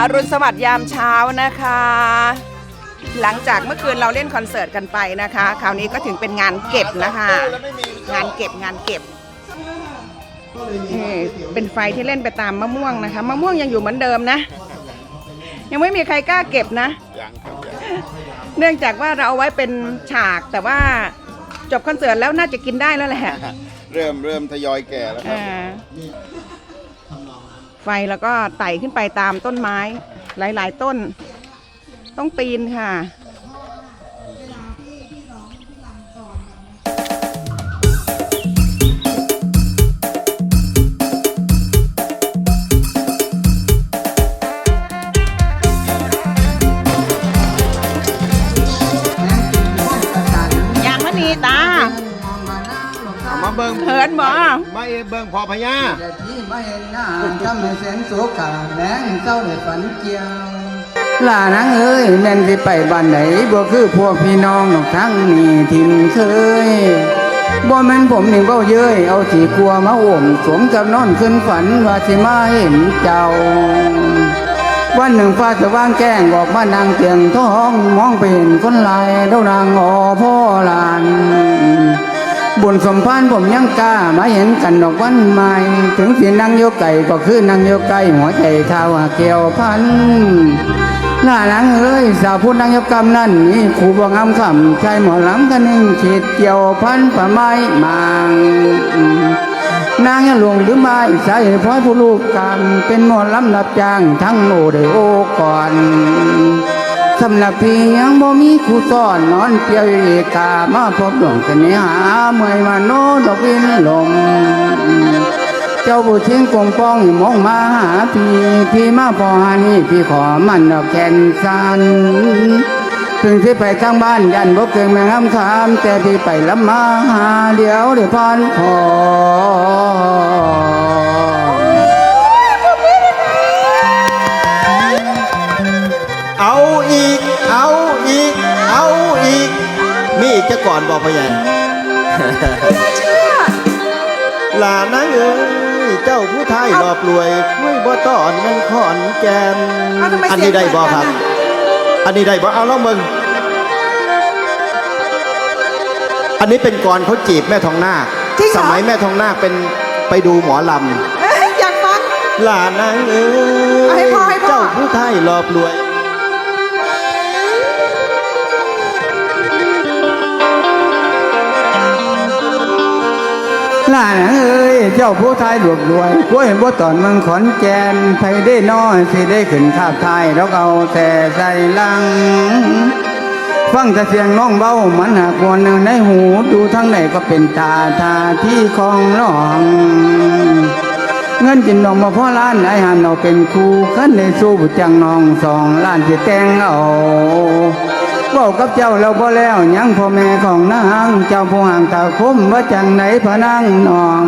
อรุณสวัสดิ์ยามเช้านะคะ หลังจากเมื่อคืนเราเล่นคอนเสิร์ตกันไปนะคะ คราวนี้ก็ถึงเป็นงานเก็บนะคะ งานเก็บงานเก็บเป็นไฟที่เล่นไปตามมะม่วงนะคะ มะม่วงยังอยู่เหมือนเดิมนะ ยังไม่มีใครกล้าเก็บนะเนื่องจากว่าเราเอาไว้เป็นฉากแต่ว่าจบคอนเสิร์ตแล้วน่าจะกินได้แล้วแหละเริ่มเริ่มทยอยแก่แล้วครับ อ่าไฟแล้วก็ไต่ขึ้นไปตามต้นไม้ หลาย ๆ ต้น ต้องปีนค่ะ งเหินบ่มาเอเบิ่งพอพญาแต่ที่ไม่เห็นหน้าทำให้แสนโศกาแรงเศร้าได้ฝันเกี่ยวล่านางเอ้ยแม่นสิไปบ้านไหนบ่คือพวกพี่น้องนอกทั้งนี่ทิมเคยบ่แม่นผมนี่เบ้าเย้ยเอาที่กลัวมาอ่วมสวมกับนอนขึ้นฝันว่าสิมาเห็นเจ้า วันหนึ่งฟ้าสว่างแก้งออกมานางเตียงท้องมองไปเห็นคนหลายเดานางอพ่อหลาน บุญสมพานผมยังกล้ามาเห็นกันดอกวันใหม่ ถึงสินั่งโยกไก่ก็คือนั่งโยกไก่หัวใจเท้าเกี่ยวพันล่าหลังเอ้ยสาวพูดนั่งยกกำนั่นนี่ครูบวงามคำใจหมอลำกันนิ่งขีดเกี่ยวพันป่าไม้มางนางยังหลวงหรือไม่ใส่พ้อยผู้ลูกกรรมเป็นหมอลำรับจ้างทั้งโอเดโอก่อน สำหรับพี่ยังบ่มีครูสอนนอนเปียวเอกามาพบหลวงกันนี้หาเมื่อยมาโนดอกวินลม เจ้าบุชิงกงป้องมองมาหาพี่พี่มาพอหานี่พี่ขอมันดอกแขนสันถึงที่ไปทางบ้านยันบ่เก่งแมงามคามแต่พี่ไปลำมาหาเดี๋ยวเดี๋ยวพานพอ จะก่อนบอกพญาลานางเอ้ยเจ้าผู้ไทยรอบรวยไม่บ่ตอนมันขอนแกนเอาทำไมอันเสียนี้งได้บ่เหมือนคกัรับนน่ะอันนี้ได้บ่เอาลองมึงอันนี้เป็นกรเขาจีบแม่ทองนาคจริงเหรอสมัยแม่ทองนาคเป็นไปดูหมอลเอ้ยอยากฟังำลานางเอ้เอาให้ยพ่อให้พ่อเจ้าผู้ไทยรอบรวย หลานเอ้ยเจ้าผู้ไทยรวบรวยกล้วยบ่ตอนเมืองขอนแก่นไผได้น้อยสิได้ขึ้นคาบไทยเราเอาแต่ใส่ลัง ฟังแต่เสียงน้องเบ้ามันหากวนในหูดูทั้งไหนก็เป็นตาทาที่ของน้องเงินจินดองมาพ่อล้านไอ้หันเอาเป็นครูขันในสู้บุจังน้องสองล้านจะแต่งเอา บอกกับเจ้าเราบ่แล้วยังพ่อแม่ของนางเจ้าผู้ห่างตาคุ้มว่าจังไหนพะนางนอง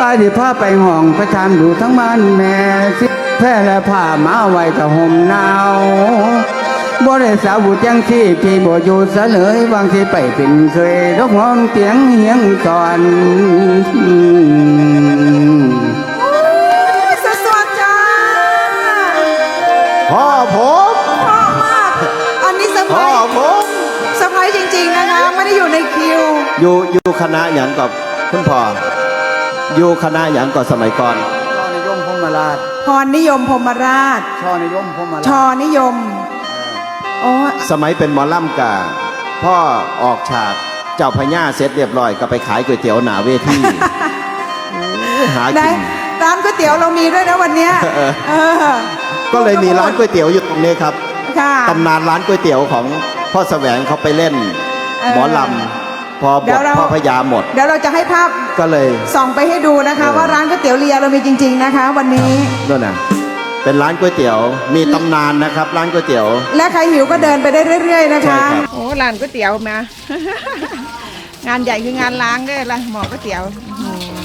อ้ที่พาไปห้องไปทำดูทั้งบ้านแม่สิแพ้และผ้ามาไว้กับห่มหนาวบ่ได้สาวบุจังที่พี่บ่อยู่ซะเลยบางทีไปเป็นเคยรกหองเตียงเฮียงก่อน ร์ไพรพ่อส์ผมเซอร์ไพรส์จริง ๆ นะคะ ไม่ได้อยู่ในคิว อยู่อยู่คณะอย่างกับคุณพ่ออยู่คณะอย่างกับสมัยก่อน ช่อนิยมพรหมราชพรนิยมพรหมราช ช่อนิยมพรหมราชชอนิยมโอ้สมัยเป็นหมอลำกาพ่อออกฉากเจ้าพญาเสร็จเรียบร้อยก็ไปขายก๋วยเตี๋ยวหนาเวทีโอ้ยหาไหนกิน ร้านก๋วยเตี๋ยวเรามีด้วยนะวันเนี้ยเออเออก็เลยมีร้านก๋วยเตี๋ยวอยู่ตรงนี้ครับ ค่ะ ตำนานร้านก๋วยเตี๋ยวของพ่อแสวงเขาไปเล่น เออ หมอลำพอบเดี๋ยทวเราพ่อพญาหมด เดี๋ยวเราจะให้ภาพก็เลย ส่องไปให้ดูนะคะ เออ ว่าร้านก๋วยเตี๋ยวเรียเรามีจริง ๆนะคะ วันนี้ นั่นน่ะเป็นร้านก๋วยเตี๋ยว มีตำนานนะครับ ร้านก๋วยเตี๋ยว และใครหิวก็เดินไปได้เรื่อย ๆ นะคะใช่ครับ โอ้ร้านก๋วยเตี๋ยวมา งานใหญ่คืองานล้างด้วยละหมอก๋วยเตี๋ยวอื้อหือ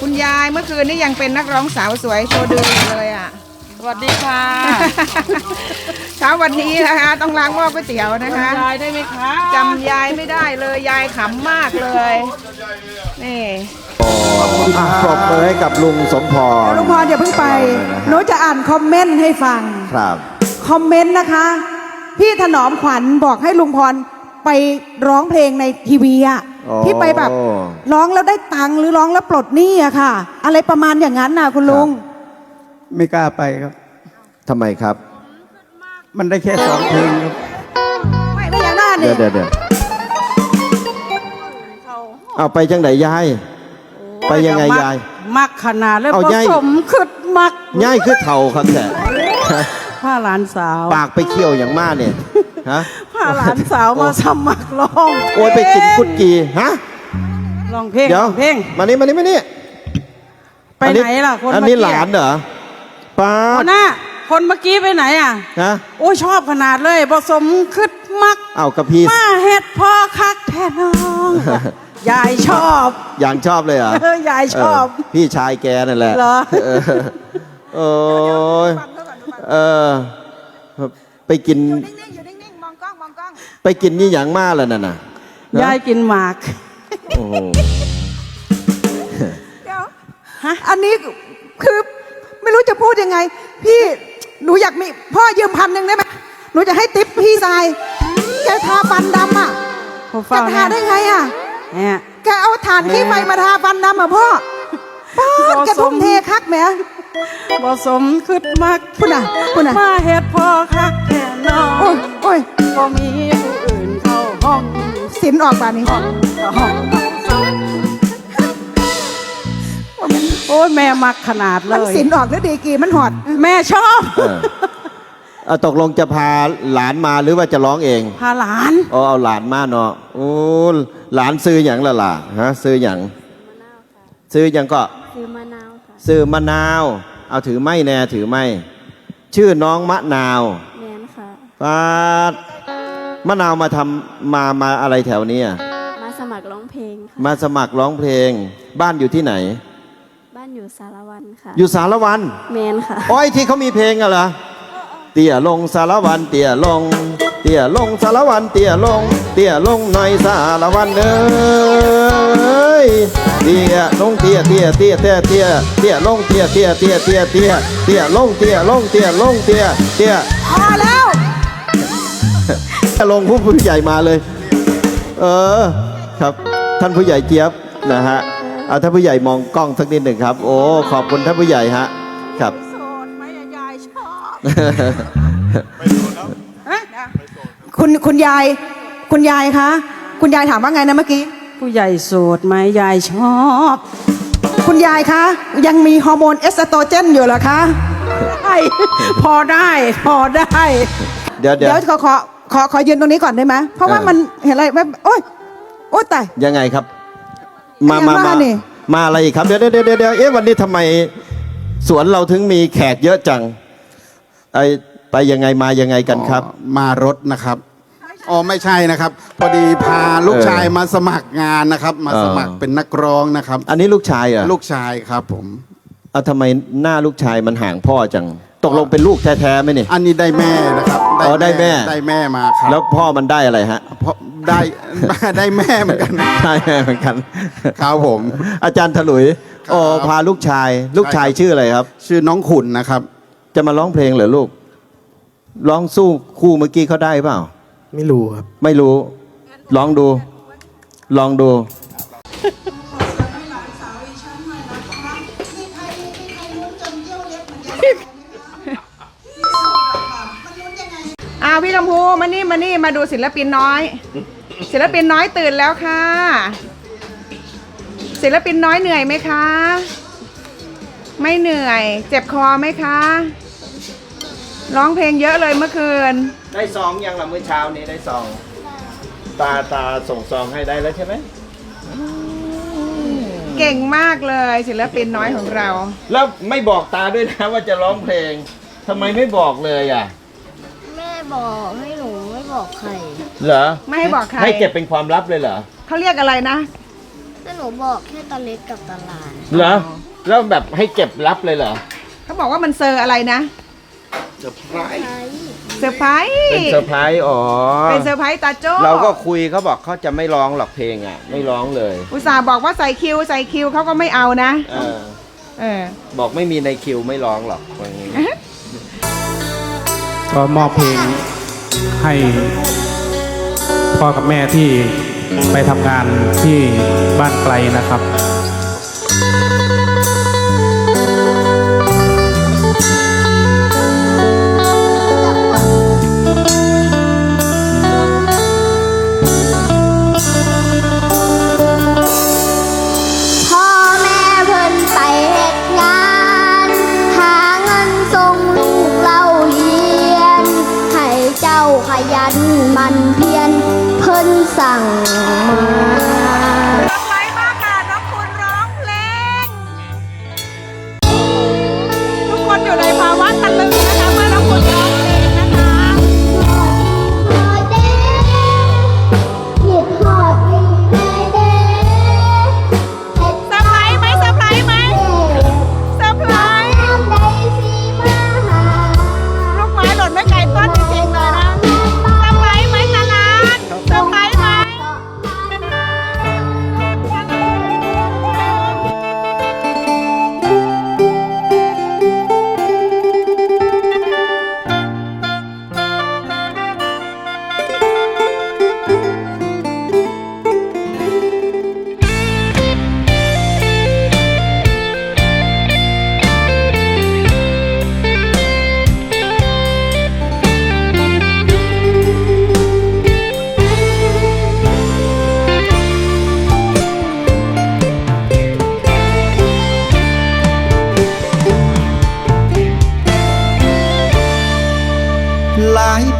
คุณยายเมื่อคืนนี่ยังเป็นนักร้องสาวสวยโชว์ดืออยู่เลยอะโวัสดีค่ะเช้าวันนี้นะคะ ต้องล้างหม้อก๋วยเตี๋ยวนะคะยายได้ไหมคะจำยายไม่ได้เลยยายขำมากเลยนี่อะปรบมือให้กับลุงสมพรลุงพรอย่าเพิ่งไปหนูจะอ่านคอมเมนต์ให้ฟังครับคอมเมนต์นะคะ พี่ถนอมขวัญบอกให้ลุงพรไปร้องเพลงในทีวีอะโอ้ที่ไปแบบร้องแล้วได้ตังค์หรือร้องแล้วปลดหนี้อะค่ะ อะไรประมาณอย่างนั้นน่ะคุณลุง ไม่กล้าไปครับ ทำไมครับ มันได้แค่สองเพลงครับ ไม่ได้อย่างนั้นเดี๋นี่ยวเดี๋ยวเดี๋ยวเอาไปจังไหนยาย ไปยังไงยายมักขนาดเลยเอาผยาย สมขึ้นมักย่ายคือเท่าครับแท้ผ้าหลานสาวปากไปเคี่ยวอย่างมากเนี่ยฮะผ้าหลานสาวมาสมัครร้องโอ้ยไปกินกุดกีฮะร้องเพลงเดี๋ยวร้องเพลงมานี่มานี่มานี่ไปไหนล่ะคนอันเมื่อนี้กี้หลานเหรอ ป้าหัวหน้า คนเมื่อกี้ไปไหนอะฮะโอ้ยชอบขนาดเลยผสมขึ้นมัก เอากับพี่ มาเฮ็ดพ่อคักแท้น้องยายชอบ อย่างชอบเลยเหรอเออยายชอบ เพี่ชายแกนั่นแหละเหรอ เออโอ้ยเออไปกินอยู่นิ่งๆอยู่นิ่งๆ มองกล้อง มองกล้อง ไปกินนี่อย่างมากแล้วน่ะนะยายกินหมาก โอ้โห เดี๋ยวอันนี้คือ ไม่รู้จะพูดยังไง พี่หนูอยากมีพ่อยืมพันหนึ่งได้ไหมหนูจะให้ติปพี่ทรายแกทาฟันดำอะพ่อแกเฝ้าทาได้ไงอะ เนี่ยแกเอาถ่านขี้ไฟมาทาฟันดำอะพ่อป้าดแกทุ่มเทคักแหมผสมขึ้นมักพุ่นน่ะพุ่นน่ะ มาเฮ็ดพ่อคักแท้น้อโอ้งยโอ้ยก็มีผู้อื่นเข้าห้องสินออกป่านี้ ห้องห้อง อ้ยแม่มักขนาดเลมันย สินออกแล้วดีกีมันหอด แม่ชอบ เออเอาตกลงจะพาหลานมาหรือว่าจะร้องเองพาหลาน อ๋อเอาหลานมาเนาะโอ้หลานซื้ออย่างละล่ะฮะซื้ออย่างซื้ออย่างก็ ซื้อมะนาวค่ะซื้อมะนาว เอาถือไม่แน่ถือไม่ชื่อน้องมะนาวแมนค่ะ ปาดมะนาวมาทำมามาอะไรแถวเนี้ยมาสมัครร้องเพลงค่ะ มาสมัครร้องเพลง บ้านอยู่ที่ไหนบ้านอยู่สารวันค่ะ อยู่สารวันแมนค่ะ อ้อยที่เขามีเพลงอะเหรอเตี่ยลงสารวันเตี่ยลง เตี่ยลงสารวันเตี่ยลง เตี่ยลงหน่อยสารวันเอ้ยเตี่ยลงเตี่ยเตี่ยเตี่ยเตี่ยเตี่ยเตี่ยลงเตี่ยเตี่ยเตี่ยเตี่ยเตี่ยเตี่ยลงเตี่ยลงเตี่ยลงเตี่ยเตี่ยพอแล้วลงผู้ผู้ใหญ่มาเลย เออครับท่านผู้ใหญ่เจี๊ยบนะฮะ เอาท่านผู้ใหญ่มองกล้องสักนิดหนึ่งครับ โอ้ขอบคุณท่านผู้ใหญ่ฮะครับโสดไหมยายชอบคุณคุณยาย คุณยายคะคุณยายถามว่าไงนะเมื่อกี้ ผู้ใหญ่โสดไหมยายชอบ คุณยายคะ ยังมีฮอร์โมนเอสโตรเจนอยู่เหรอคะได้พอได้ พอได้ เดี๋ยวเดี๋ยวเดี๋ยวขอขอขอขอยืนตรงนี้ก่อนได้ไหมเพราะว่าเออมันเห็นอะไรแบบโอ๊ยโอ๊ยตายยังไงครับ มายังมาว่ามานี่มาอะไรอีกครับเดี๋ยวเดี๋ยวเดี๋ยวเดี๋ยวเอ๊ะวันนี้ทำไมสวนเราถึงมีแขกเยอะจังไอไปยังไงมายังไงกันครับอ๋อมารถนะครับอ๋อไม่ใช่นะครับ พอดีพาลูกเออชายมาสมัครงานนะครับ มาเออสมัครเป็นนักร้องนะครับ อันนี้ลูกชายเหรอะลูกชายครับผม เอาทำไมหน้าลูกชายมันห่างพ่อจัง ตกลงเป็นลูกแท้ๆไหมนี่อันนี้ได้แม่นะครับอ๋อได้แม่ ได้แม่มาครับแล้วพ่อมันได้อะไรฮะ เพราะได้ ได้แม่เหมือนกันได้เหมือนกัน ครับผม อาจารย์ถลุยครับโอ้พาลูกชาย ลูกชายใช่ครับชื่ออะไรครับ ชื่อน้องขุนนะครับ จะมาร้องเพลงเหรอลูก ร้องสู้คู่เมื่อกี้เขาได้เปล่า ไม่รู้ครับ ไม่รู้ ลองดู ลองดู อ้าวพี่ลำพูมานี่มานี่มาดูศิลปินน้อย ศิลปินน้อยตื่นแล้วค่ะ ศิลปินน้อยเหนื่อยไหมคะ ไม่เหนื่อย เจ็บคอไหมคะ ร้องเพลงเยอะเลยเมื่อคืน ได้ซองยังล่ะเมื่อเช้านี้ได้ซอง ตาตาส่งซองให้ได้แล้วใช่ไหม เก่งมากเลยศิลปินน้อยของเรา แล้วไม่บอกตาด้วยนะว่าจะร้องเพลงทำไมไม่บอกเลยอะ แม่บอกให้หนูไม่บอกใครเหรอไม่ให้บอกใคร ให้เก็บเป็นความลับเลยเหรอ เขาเรียกอะไรนะ แต่หนูบอกแค่ตาเล็กกับตาหลานเหรอ แล้วแบบให้เก็บลับเลยเหรอ เขาบอกว่ามันเซอร์อะไรนะเซอร์ไพรส์ เซอร์ไพรส์ เป็นเซอร์ไพรส์อ๋อ เป็นเซอร์ไพรส์ตาโจ้เราก็คุยเขาบอกเขาจะไม่ร้องหรอกเพลงอะ ไม่ร้องเลย อุตส่าห์บอกว่าใส่คิวใส่คิวเขาก็ไม่เอานะ เออ เออ บอกไม่มีในคิวไม่ร้องหรอกว่าอย่างงี้ ก็มอบเพลงให้พ่อกับแม่ที่ไปทำงานที่บ้านไกลนะครับ สั่งมา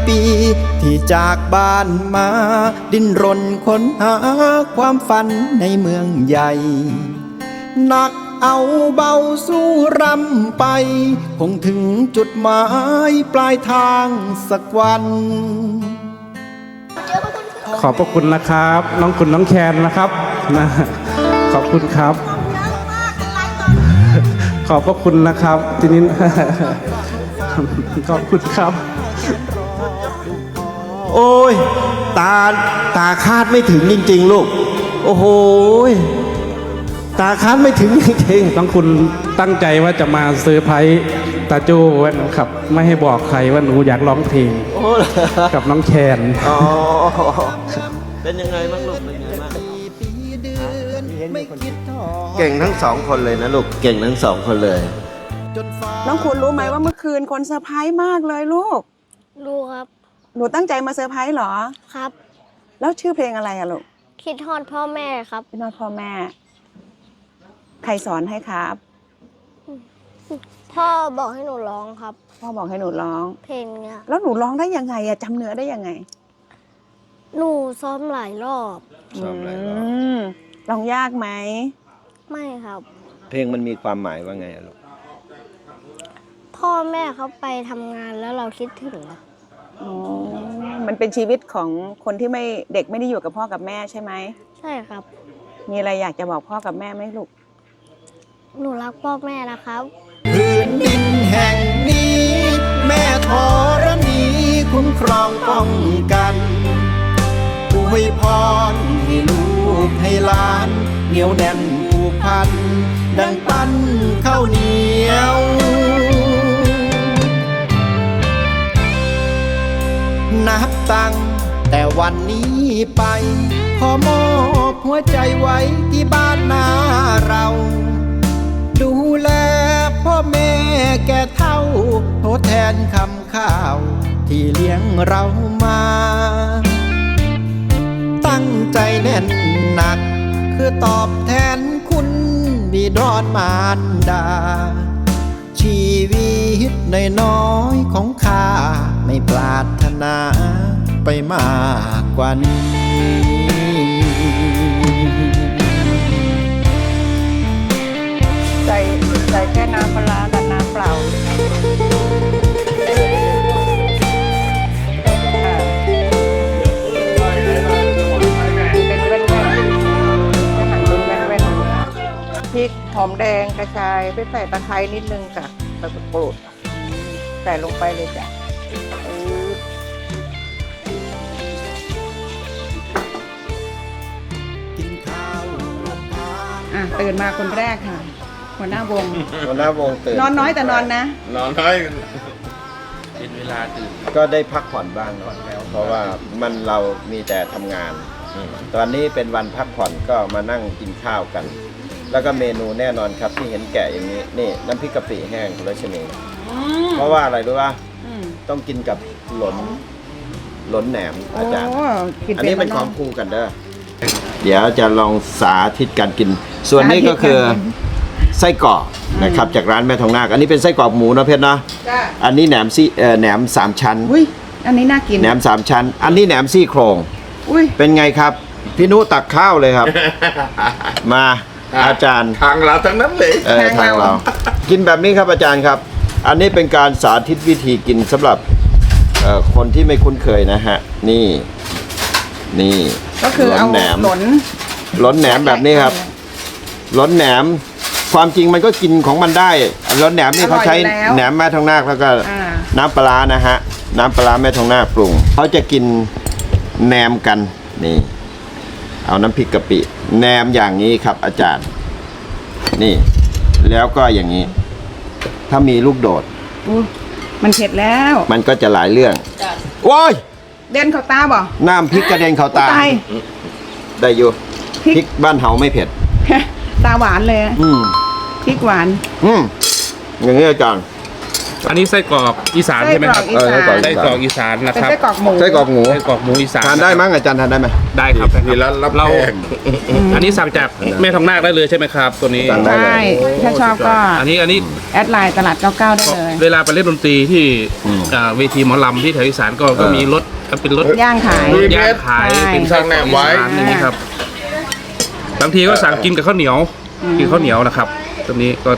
ปี ที่จากบ้านมา ดิ้นรนค้นหาความฝันในเมืองใหญ่หนักเอาเบาสู้รำไป คงถึงจุดหมายปลายทางสักวัน ขอบพระคุณนะครับ น้องคุณน้องแคนนะครับนะขอบคุณครับ ขอบพระคุณนะครับ ทีนี้ ขอบคุณครับ โอ้ย ตาตาคาดไม่ถึงจริง ๆ ลูก โอ้โหยตาคาดไม่ถึงจริงน้องคุณตั้งใจว่าจะมาเซอร์ไพรส์ตาโจ้ไว้นะครับ ไม่ให้บอกใครว่าหนูอยากร้องเพลงๆโอ้กับน้องแคนอ๋อเป็นยังไงบ้างลูกเป็นยังไงบ้างเก่งทั้งสองคนเลยนะลูกเก่งทั้งสองคนเลย น้องคุณรู้ไหมว่าเมื่อคืนคนเซอร์ไพรส์มากเลยลูก รู้ครับ หนูตั้งใจมาเซอร์ไพรส์เหรอ ครับ แล้วชื่อเพลงอะไรอะลูก คิดฮอดพ่อแม่ครับ พี่น้อยพ่อแม่ ใครสอนให้ครับ พ่อบอกให้หนูร้องครับ พ่อบอกให้หนูร้อง เพลงเนี้ย แล้วหนูร้องได้ยังไงอะจำเนื้อได้ยังไงหนูซ้อมหลายรอบ ชอบอะไรอืบ้างมร้องยากไหม ไม่ครับ เพลงมันมีความหมายว่าไงอะลูก พ่อแม่เขาไปทำงานแล้วเราคิดถึงอะ อ๋อมันเป็นชีวิตของคนที่ไม่เด็กไม่ได้อยู่กับพ่อกับแม่ใช่ไหม ใช่ครับ มีอะไรอยากจะบอกพ่อกับแม่ไหมลูก หนูรักพ่อแม่นะครับ พื้นดินแห่งนี้ แม่ธรณีคุ้มครองป้องกันอวยพรให้ลูกให้หลานเหนียวแน่นผูกพัน ดังปั้นข้าวเหนียว นับตั้งแต่วันนี้ไป ขอมอบหัวใจไว้ที่บ้านนาเรา ดูแลพ่อแม่แก่เท่าทดแทนคำข้าว ที่เลี้ยงเรามา ตั้งใจแน่นหนัก คือตอบแทนคุณบิดอนมารดา ชีวิต น้อยๆของข้าไม่ปรารถนาไปมากกว่านี้ ใส่ใส่แค่น้ำปลาร้ากับน้ำเปล่าเป็นแว่นๆหั่นเป็นแว่นๆพริกหอมแดงกระชายไปใส่ตะไคร้นิดนึงค่ะใบมะกรูด ใส่ลงไปเลยจ้ะปึ๊บกินข้าวอะตื่นมาคนแรกค่ะหัวหน้าวง หัวหน้าวงตื่นนอนน้อยแต่นอนนะ นอนน้อยก็ได้พักผ่อนบ้างเนาะเพราะว่ามันเรามีแต่ทำงาน ตอนนี้เป็นวันพักผ่อนก็มานั่งกินข้าวกัน แล้วก็เมนูแน่นอนครับที่เห็นแกะอย่างนี้ นี่น้ำพริกกะปิแห้งคุณรัชนี เพราะว่าอะไรรู้ป่ะอืมต้องกินกับหลนหลนแหนมโอ้อาจารย์กินอันเป็นี้นเป็นขขอองงคู่กันเด้อ เดี๋ยวจะลองสาธิตการกิน ส่วนนี้ก็คือไส้กรอกนะครับจากร้านแม่ทองนาค อันนี้เป็นไส้กรอกหมูนะเพชรนะจ้ะอันนี้แหนมซี่เอ่อแหนมสามชั้น อุ้ยอันนี้น่ากินแหนมสามชั้น อันนี้แหนมซี่โครง อุ้ยเป็นไงครับ พี่นุตักข้าวเลยครับ มาอาจารย์ทางเราทั้งนั้นเลยเออทางเราทางเรากินแบบนี้ครับอาจารย์ครับ อันนี้เป็นการสาธิตวิธีกินสำหรับเอ่อคนที่ไม่คุ้นเคยนะฮะ นี่ นี่ก็คือเอาล้นแหนมหลนล้นแหนมแบบนี้ครับล้นแหนม ความจริงมันก็กินของมันได้ล้นแหนมนี่เขาใช้อร่อยอยู่แล้วแหนมแม่ทองนาคแล้วก็อ่าน้ำปลาร้านะฮะ น้ำปลาร้าแม่ทองนาคปรุงเขาจะกินแหนมกันนี่ เอาน้ำพริกกะปิแหนมอย่างนี้ครับ อาจารย์ นี่ แล้วก็อย่างนี้ ถ้ามีลูกโดดอุ้ยมันเผ็ดแล้วมันก็จะหลายเรื่องโอ้ยเด่นเขาตาบ่น้ำพริกกระเด็นเขาตา ตาย ได้อยู่พริกพริกบ้านเฮาไม่เผ็ด ตาหวานเลยอืมพริกหวาน อืมอย่างนี้อาจารย์ อันนี้ไส้กรอกอีสานไส้ใช่ไหมกรอครักบอีเออสานไส้กรอกไส้กรอกอีสานนะเป็นครับไส้กรอกหมูไส้กรอกหมูไส้กรอกหมูอีสานทานได้มั้งอาจารย์ทานได้ไหม ได้ครับได้มีครับร้านรับเราแขกอันนี้สั่งจากแม่ทองนาคได้เลยใช่ไหมครับ ตัวนี้สั่งได้ ใช่ถ้าชอบก็อันนี้อันนี้ แอดไลน์ตลาด 99 ได้เลย เวลาไปเล่นดนตรีที่อืมอ่าเวทีหมอลำที่แถวอีสานก็ก็เออมีรถเป็นรถย่างขายลุยย่างขายใช่ เป็นไส้กรอกอีสานอย่างนี้ครับบางทีก็สั่งกินกับข้าวเหนียวกินข้าวเหนียวนะครับ ตัวนี้ก็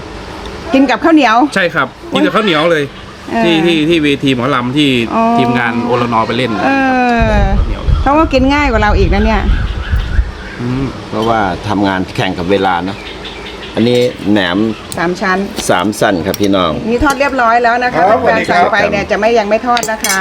กินกับข้าวเหนียว ใช่ครับกินกับข้าวเหนียวเลยเออที่ที่ที่เวทีหมอลำที่อ๋อ ทีมงานโอรนอไปเล่นเออข้าวเหนียวเลยเขาก็กินง่ายกว่าเราอีกนะเนี่ยเพราะว่าทำงานแข่งกับเวลาเนอะอันนี้แหนมสามชั้น สามสั้นครับพี่น้อง นี่ทอดเรียบร้อยแล้วนะคะครับแฟนๆสั่งไปสวัสดีครับเนี่ยจะไม่ยังไม่ทอดนะคะ